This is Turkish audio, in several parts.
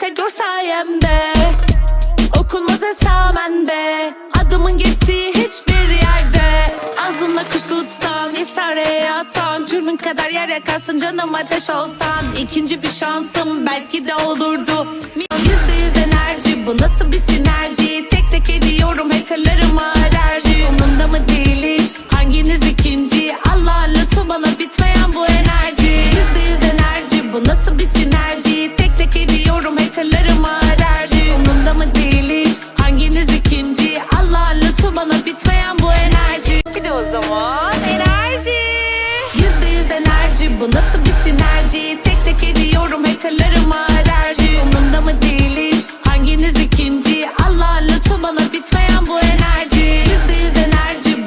Kalite gör sayemde. Okunmaz esamende Adımın geçtiği hiçbir yerde. Ağzınla kuş tutsan İsare yatsan Cürmün kadar yer yakarsın Canım ateş olsan. İkinci bir şansım belki de olurdu. Yüzde yüz enerji Bu nasıl bir sinerji? Tek tek ediyorum haterlarıma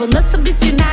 bu nasıl bir sinerji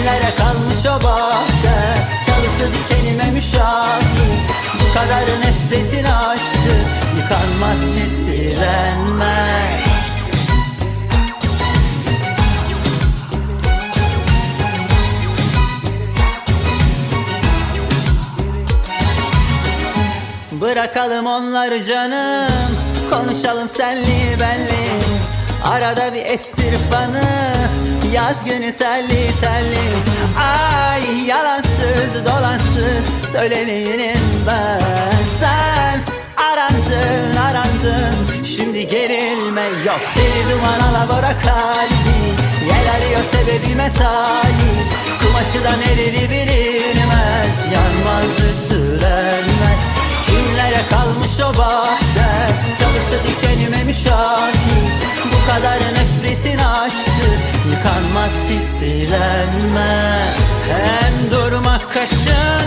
Kimlere kalmış o bahçe Çalısı dikenime müşahit. Bu kadar nefretin aşktı Yıkanmaz ciddilenmez Bırakalım onları canım. Konuşalım senli benli Arada bir estir fanı Yaz günü telli telli Ay yalansız dolansız Söyleneyim ben. Sen arandın arandın Şimdi gerilme yok. Deli duman alabora kalbi Yel arıyor sebebime talip Kumaşı da nereli bilinmez Yanmaz ütülenmez. Kimlere kalmış o bahçe? Çalısı dikenime müşahit kadar nefretin aşktır Yıkanmaz ciddilenmez Hem durmak kaşın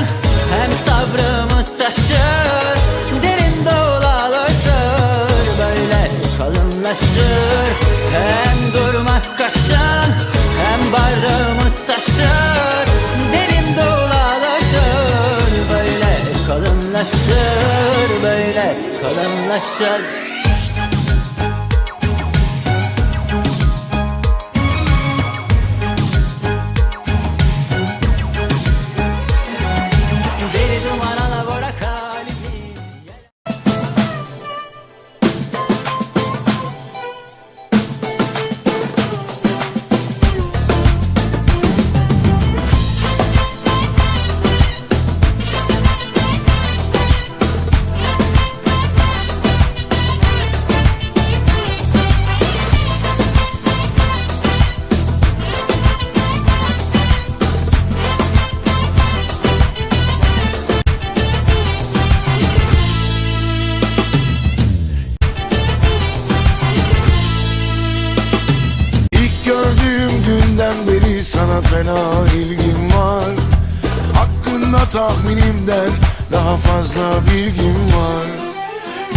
Hem sabrımı taşır. Derin dolalaşır Böyle kalınlaşır. Hem durmak kaşın Hem bardağımı taşır. Derin dolalaşır Böyle kalınlaşır Böyle kalınlaşır ilgim var. Hakkında tahminimden daha fazla bilgim var.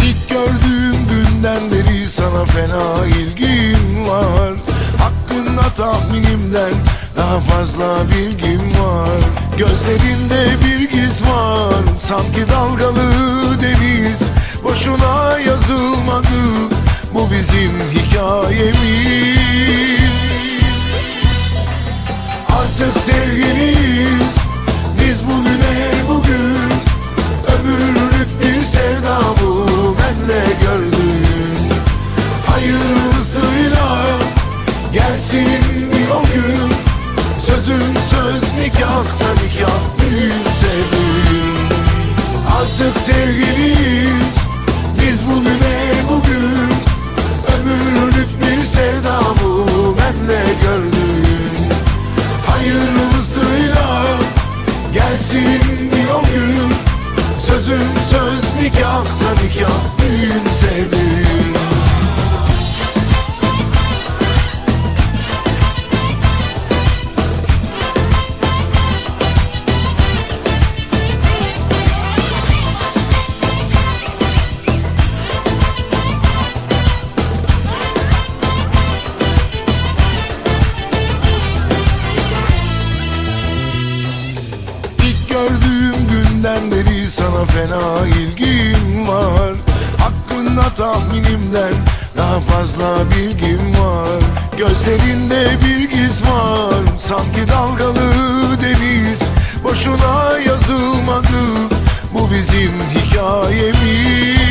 İlk gördüğüm günden beri sana fena ilgim var. Hakkında tahminimden daha fazla bilgim var. Gözlerinde bir giz var. Sanki dalgalı deniz. Boşuna yazılmadı. Bu bizim hikayemiz Artık sevgiliyiz. Biz bugüne bugün Ömürlük bir sevda bu gördüğüm günden beri sana fena ilgim var. Hakkında tahminimden daha fazla bilgim var. Gözlerinde bir giz var. Sanki dalgalı deniz. Boşuna yazılmadı. Bu bizim hikayemiz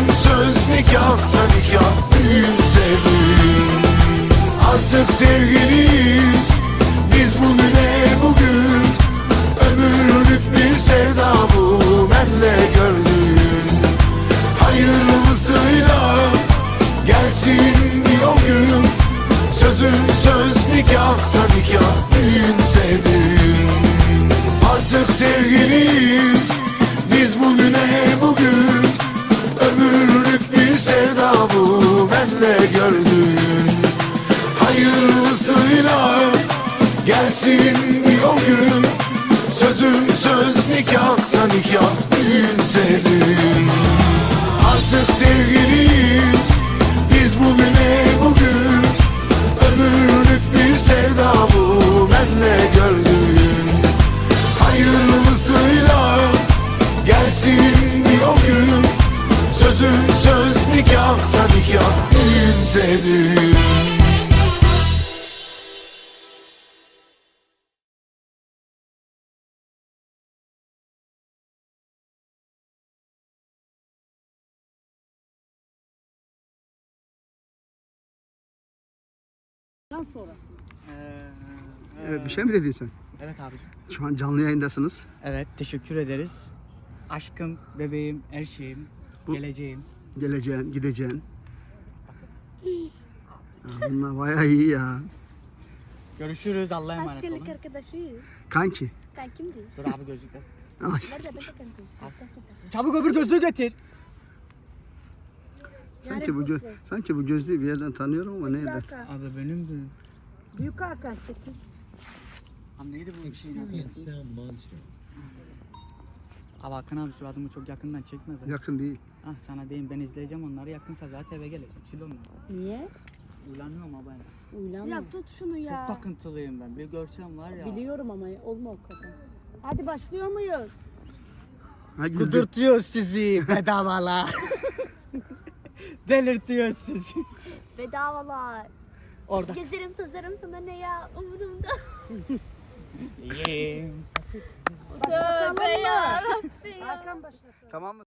Sözün söz nikahsa nikah Düğünse düğün Artık sevgiliyiz. Biz bugüne bugün Ömürlük bir sevda Gelsin bir o gün. Sözün söz nikahsa nikah Düğünse düğün Artık sevgiliyiz. Biz bugüne bugün? Ömürlük bir sevda bu Benle gördüğün. Hayırlısıyla Gelsin bir o gün. Sözün söz nikahsa nikah Düğünse düğün Evet, bir şey mi dedin sen? Evet abi. Şu an canlı yayındasınız. Evet teşekkür ederiz. Aşkım, bebeğim, her şeyim, Bu- geleceğim. Geleceğin, gideceğin. Ya bunlar bayağı iyi ya. Görüşürüz Allah'a emanet Askerlik olun. arkadaşıyız. Kanki. Kankimdi. Dur abi. Nerede ben de kankim. Çabuk öbür gözlüğü getir. Sanki bu, gö- sanki bu gözlüğü bir yerden tanıyorum ama nereden? Abi benim de. Büyük Hakan çekin. Abi neydi bu bir şey? Abi Hakan abi suratımı çok yakından çekme be. Yakın değil. Ah sana diyeyim ben izleyeceğim onları yakınsa zaten eve geleceğim. Sil onları. Niye? Ulanıyorum ama ben. Uylanma. Ya tut şunu ya. Çok takıntılıyım ben. Bir görsem var ya. Biliyorum ama olma o kadar. Hadi başlıyor muyuz? Ha, güldür. Kudurtuyor sizi bedavalar. Delirtiyor sizi. Bedavalar. Orada. Gezerim tozarım sana ne ya umurumda. Başlatalım mı? Hakan başlasın. Tamam mı?